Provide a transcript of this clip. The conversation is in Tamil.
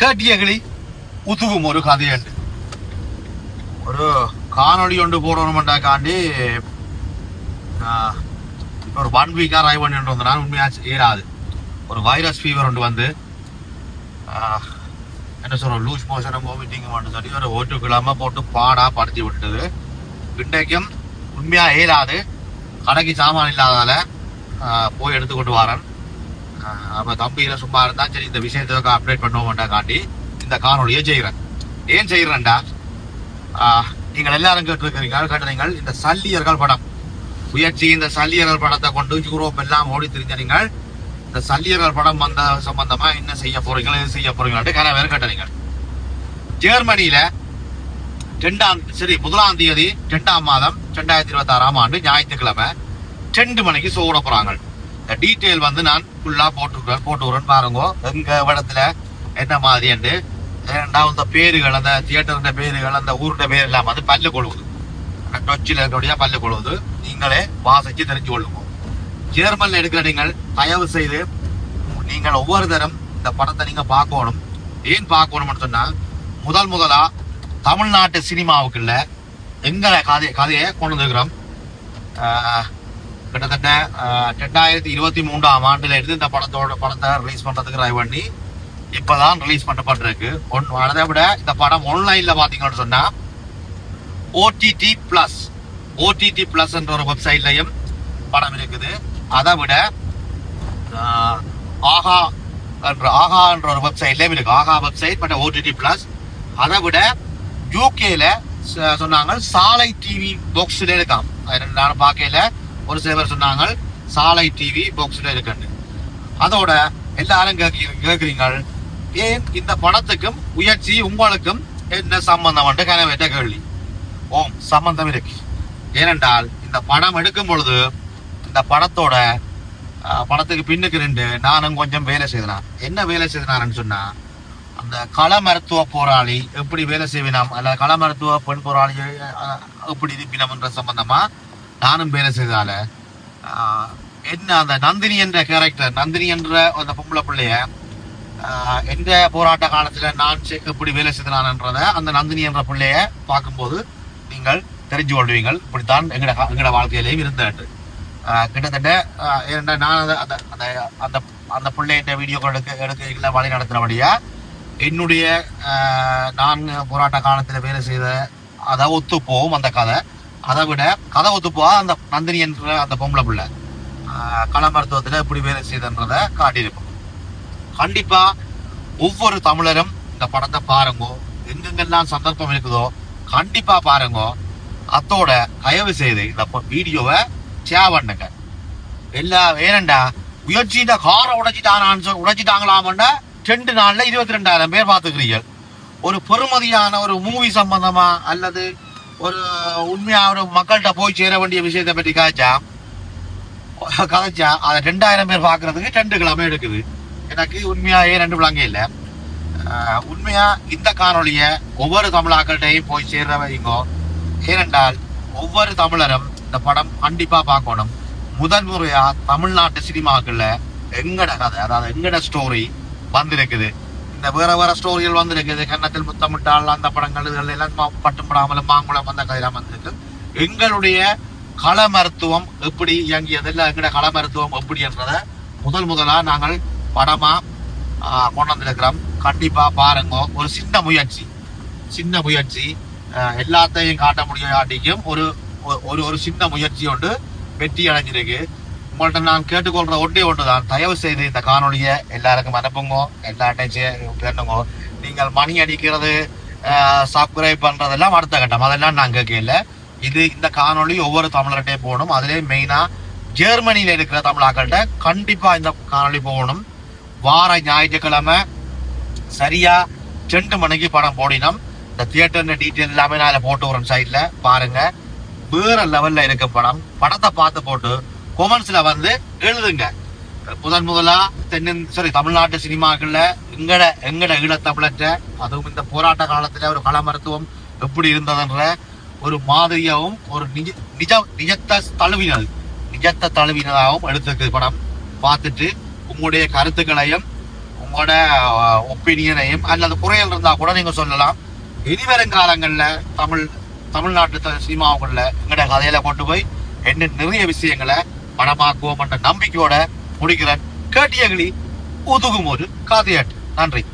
கேட்டியகளி உதுவும் ஒரு கதையுண்டு. ஒரு காணொளி ஒன்று போடணுமெண்டாக்காண்டி ஒரு ஒன் வீக்காக ட்ரை பண்ணிட்டு வந்தேன். உண்மையாக ஏறாது. ஒரு வைரஸ் ஃபீவர் ஒன்று வந்து என்ன சொல்கிறோம் லூஸ் மோஷனும் வாமிட்டிங் பண்ணு சொல்லி ஒரு ஓட்டுக்கிழமை போட்டு பாடாக படுத்தி விட்டது. இன்றைக்கும் உண்மையாக ஏறாது. கடைக்கு சாமான் இல்லாதால போய் எடுத்துக்கொண்டு வரேன். ஆஹ், அப்போ தம்பியில் சும்மா இருந்தா சரி இந்த விஷயத்தை அப்டேட் பண்ணுவோம்டா காட்டி இந்த காணொலியை செய்கிறேன் ஏன் செய்கிறேன்டா நீங்கள் எல்லாரும் கேட்டிருக்கிறீங்க கேட்டீங்கள் இந்த சல்லியர்கள் படம். முயற்சி இந்த சல்லியர்கள் படத்தை கொண்டு யூரோப் எல்லாம் ஓடி திரிஞ்ச இந்த சல்லியர்கள் படம் வந்த சம்பந்தமா என்ன செய்ய போகிறீங்களோ எது செய்ய போறீங்களாட்டு கன பேர் கேட்டீங்க ஜெர்மனியில ரெண்டாம் சரி முதலாம் தேதி ரெண்டாம் மாதம் ரெண்டாயிரத்தி இருபத்தி ஆறாம் ஆண்டு ஞாயிற்றுக்கிழமை ரெண்டு மணிக்கு சோட போறாங்க. இந்த டீட்டெயில் வந்து நான் ஃபுல்லா போட்டு போட்டு வரேன் பாருங்க. எங்க இடத்துல என்ன மாதிரின்னு ரெண்டாவது இந்த பேருகள் அந்த தியேட்டருடைய பேருகள் அந்த ஊருடைய பேர் எல்லாம் வந்து பல்லு கொழுவுது டொச்சில் இருக்கக்கூடிய பல்லு கொழுவுது நீங்களே வாசிச்சு தெரிஞ்சு கொள்ளுங்க. ஜெர்மன்ல எடுக்கிற நீங்கள் தயவு செய்து நீங்கள் ஒவ்வொரு தரம் இந்த படத்தை நீங்க பார்க்கணும். ஏன் பார்க்கணும்னு சொன்னா முதல் முதலா தமிழ்நாட்டு சினிமாவுக்குள்ள எங்களை கதை கதையை கொண்டு வந்துருக்கிறோம். கிட்டத்தட்ட ரெண்டாயிரத்தி இருபத்தி மூன்றாம் ஆண்டுல இருந்து இந்த படத்தோட படத்தை ரிலீஸ் பண்றதுக்கு ட்ரை பண்ணி இப்பதான் ரிலீஸ் பண்ணப்பட்டிருக்கு. ஒன் அதை விட இந்த படம் ஆன்லைன்ல பாத்தீங்கன்னு சொன்னா ஓடிடி பிளஸ் ஓடிடி பிளஸ் என்ற ஒரு வெப்சைட்லயும் படம் இருக்குது. அதை விட ஆஹா என்ற ஆஹா என்ற ஒரு வெப்சைட்லயும் இருக்கு. ஆஹா வெப்சைட் பட் ஓடிடி பிளஸ் அதை விட யூகேல சொன்னாங்க சாலை டிவி பாக்ஸ்ல இருக்கான் அது நானும் பார்க்கல. ஒரு சில பேர் சொன்னாங்க சாலை டிவி பாக்ஸில் இருக்குன்னு. அதோட எல்லாரும் கேட்குறீங்க ஏன் இந்த படத்துக்கும் உயர்ச்சி உங்களுக்கும் என்ன சம்பந்தம் கனவேற்ற கேள்வி. ஓம் சம்பந்தம் இருக்கு. ஏனென்றால் இந்த படம் எடுக்கும் பொழுது இந்த படத்தோட பணத்துக்கு படத்துக்கு பின்னுக்கு ரெண்டு நானும் கொஞ்சம் வேலை செய்தேன் என்ன வேலை செய்தனான்னு சொன்னா அந்த கள மருத்துவ போராளி எப்படி வேலை செய்வினோம் அல்ல கள மருத்துவ பெண் போராளி எப்படி இருப்பினோம்ன்ற சம்பந்தமா நானும் வேலை செய்தால என்ன அந்த நந்தினி என்ற கேரக்டர் நந்தினி என்ற அந்த பொம்பளை பிள்ளைய எந்த போராட்ட காலத்தில் நான் செ- எப்படி வேலை செய்தனான்றத அந்த நந்தினி என்ற பிள்ளைய பார்க்கும்போது நீங்கள் தெரிஞ்சு கொள்வீங்கள். இப்படித்தான் எங்கட எங்களோட வாழ்க்கையிலையும் இருந்தாட்டு கிட்டத்தட்ட ஏன்னா நான் அந்த அந்த அந்த அந்த அந்த பிள்ளைகிட்ட வீடியோ எடுக்க எடுக்க வழி நடத்தினபடியா என்னுடைய நான் போராட்ட காலத்தில் வேலை செய்த அதை ஒத்து போகும் அந்த கதை. அதை விட கதை ஒத்து அந்த நந்தினி என்ற அந்த பொம்பளை பிள்ளை. கள மருத்துவத்தில் எப்படி வேலை செய்தன்றதை காட்டியிருப்போம். கண்டிப்பாக ஒவ்வொரு தமிழரும் இந்த படத்தை பாருங்கோ. எங்கெங்கெல்லாம் சந்தர்ப்பம் இருக்குதோ கண்டிப்பாக பாருங்கோ. அத்தோட தயவு செய்து இந்த வீடியோவை ஷேர் பண்ணுங்க. எல்லா ஏனண்டா முயற்சியில காரை உடைச்சிட்டானான்னு சொல் உடைச்சிட்டாங்களாமண்டா ரெண்டு நாளில் இருபத்தி ரெண்டாயிரம் பேர் பார்த்துக்கிறீர்கள். ஒரு பெருமதியான ஒரு மூவி சம்பந்தமா அல்லது ஒரு உண்மையாக ஒரு மக்கள்கிட்ட போய் சேர வேண்டிய விஷயத்தை பற்றி காய்ச்சா? கதைச்சா அதை ரெண்டாயிரம் பேர் பார்க்கறதுக்கு ரெண்டு கிழமை எடுக்குது. எனக்கு உண்மையாகவே ரெண்டு விளங்க இல்லை? ஆஹ் உண்மையா இந்த காணொலியை ஒவ்வொரு தமிழாக்கள்கிட்டையும் போய் சேர்ற வைங்கோ ஏனென்றால் ஒவ்வொரு தமிழரும் இந்த படம் கண்டிப்பாக பார்க்கணும். முதன் முறையாக தமிழ்நாட்டு சினிமாக்களில் எங்கட கதை அதாவது எங்கட ஸ்டோரி வந்திருக்குது. இந்த வேற வேற ஸ்டோரிகள் வந்திருக்குது கன்னத்தில் முத்தமிட்டால் அந்த படங்கள் இதுகள் எல்லாம் மா- படாமலும் மாங்குளம் அந்த கதையெல்லாம் வந்திருக்கு எங்களுடைய கள மருத்துவம் எப்படி இயங்கியது இல்லை எங்களுடைய கள மருத்துவம் எப்படி என்றதை முதல் முதலாக நாங்கள் படமா கொண்டு வந்திருக்கிறோம் கண்டிப்பா பாருங்க ஒரு சின்ன முயற்சி சின்ன முயற்சி எல்லாத்தையும் காட்ட முடியாட்டிக்கும் ஒரு ஒரு- ஒரு ஒரு சின்ன முயற்சி ஒன்று வெற்றி அடைஞ்சிருக்கு உங்கள்ட்ட நான் கேட்டுக்கொள்ற ஒன்றே ஒன்றுதான். தயவு செய்து இந்த காணொளியை எல்லாருக்கும் அனுப்புங்க. எல்லார்ட்டையும் பேணுங்க நீங்கள் மணி அடிக்கிறது சப்ஸ்கிரைப் பண்றதெல்லாம் அடுத்த கட்டம். அதெல்லாம் நான் கேட்கல இது இந்த காணொளி ஒவ்வொரு தமிழர்கிட்டையும் போகணும். அதிலே மெயினா ஜெர்மனியில இருக்கிற தமிழாக்கள்கிட்ட கண்டிப்பா இந்த காணொலி போகணும். வார ஞாயிற்றுக்கிழமை சரியா ரெண்டு மணிக்கு படம் போடினோம். இந்த தியேட்டர் டீட்டெயில் எல்லாமே நான் அதில் போட்டு வரேன் சைட்ல பாருங்க. வேற லெவல்ல இருக்க படம். படத்தை பார்த்து போட்டு கொமெண்ட்ஸ்ல வந்து எழுதுங்க. முதன் முதலா தென்னின் சாரி தமிழ்நாட்டு சினிமாக்கள்ல எங்கட எங்கட ஈழத்தமிழற்ற அதுவும் இந்த போராட்ட காலத்துல ஒரு கள மருத்துவம் எப்படி இருந்ததுன்ற ஒரு மாதிரியாகவும் ஒரு நிஜ நிஜ நிஜத்தை தழுவினது நிஜத்தை தழுவினதாகவும் எடுத்திருக்கு படம். பார்த்துட்டு உங்களுடைய கருத்துக்களையும் உங்களோட ஒப்பீனியனையும் அல்லது குறைகள் இருந்தால் கூட நீங்கள் சொல்லலாம். இனிவரும் காலங்களில் தமிழ் தமிழ்நாட்டு த- சினிமாவுக்குள்ள எங்கட கதையில கொண்டு போய் என்ன நிறைய விஷயங்களை படமாக்குவோம் என்ற நம்பிக்கையோட முடிக்கிறேன். கேட்டியகளி உதுகும் ஒரு காதையாட்டு. நன்றி.